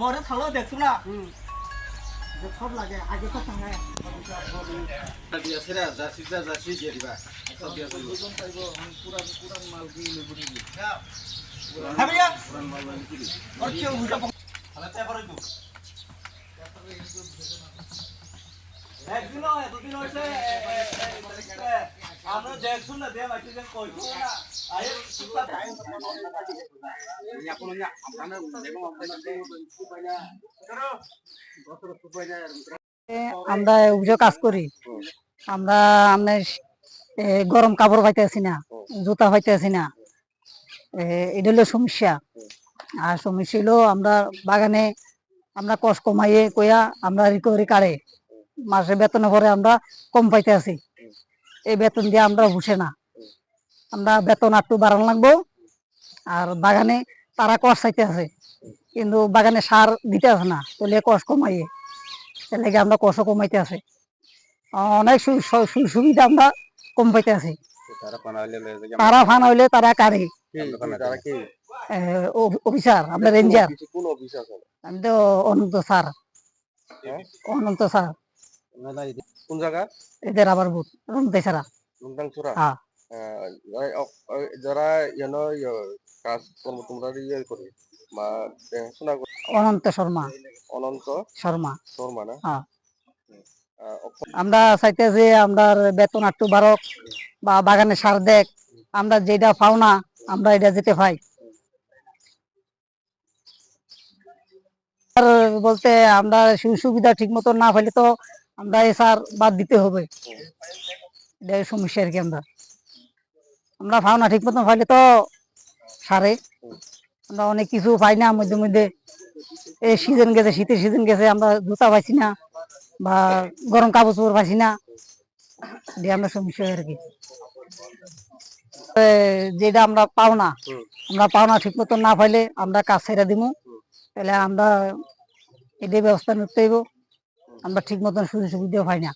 বড় থালো দেখছ না? সব লাগে আগে তো দিয়া সেরা জার্সিটা জার্সি দিয়ে দিবা। সব দিয়া চলবো হ্যাঁ ভাইয়া। পুরান মাল কি ওর কেউ বুঝা তাহলে পেপার হইতো একদিন এতদিন হয়েছে আমরা অভিযোগ কাজ করি। আমরা আমরা গরম কাপড় পাইতে আছি না, জুতা পাইতে আছি না এটা হলো সমস্যা। আর সমস্যা হলো আমরা বাগানে আমরা কষ্ট কমাইয়ে কইয়া আমরা রিকভারি কাড়ে। মাসে বেতনে পরে আমরা কম পাইতে আছি এই বেতন দিয়ে আমরা বসে না। আমরা বেতন একটু বাড়ানো লাগবো। আর বাগানে তারা কষ্ট চাইতে আছে কিন্তু বাগানে সার দিতে আছে না তাহলে কষ কমাইয়ে। লাগে আমরা কষ্ট কমাইতে আছে অনেক সুবিধা আমরা কম পাইতে আছি তারা পানা হইলে তারা ফান হইলে তারা কারে অফিসার আমরা রেঞ্জার। আমি তো অনন্ত স্যার। অনন্ত স্যার। কোন জায়গা? এদের আবার বুথ রমতে ছাড়া লুমডাং চূড়া হ্যাঁ যারা ইয়ানো কাজ কর্ম তোমরা ইয়ে করে মা দেখাশোনা করে। অনন্ত শর্মা। অনন্ত শর্মা। শর্মা না? হ্যাঁ। আমরা চাইতেছি আমরা বেতন একটু বাড়ক বা বাগানে সার দেখ আমরা যেটা পাও না আমরা এটা যেতে পাই। বলতে আমরা সুযোগ সুবিধা ঠিক মতো না পাইলে তো আমরা এই সার বাদ দিতে হবে। এটাই সমস্যা আর কি আমরা। আমরা পাও না ঠিক মতো পাইলে তো সারে। আমরা অনেক কিছু পাই না, মধ্যে মধ্যে এই সিজন গেছে, শীতের সিজন গেছে, আমরা জুতা পাইছি না বা গরম কাপড় চোপড় পাইছি না। দিয়ে আমরা সমস্যা আর কি। যেটা আমরা পাও না, আমরা পাও না ঠিক মতো না পাইলে আমরা কাজ ছেড়ে দিব তাহলে আমরা এটাই ব্যবস্থা নিতে হইব। আমরা ঠিক মতন সুযোগ সুবিধাও পাই না।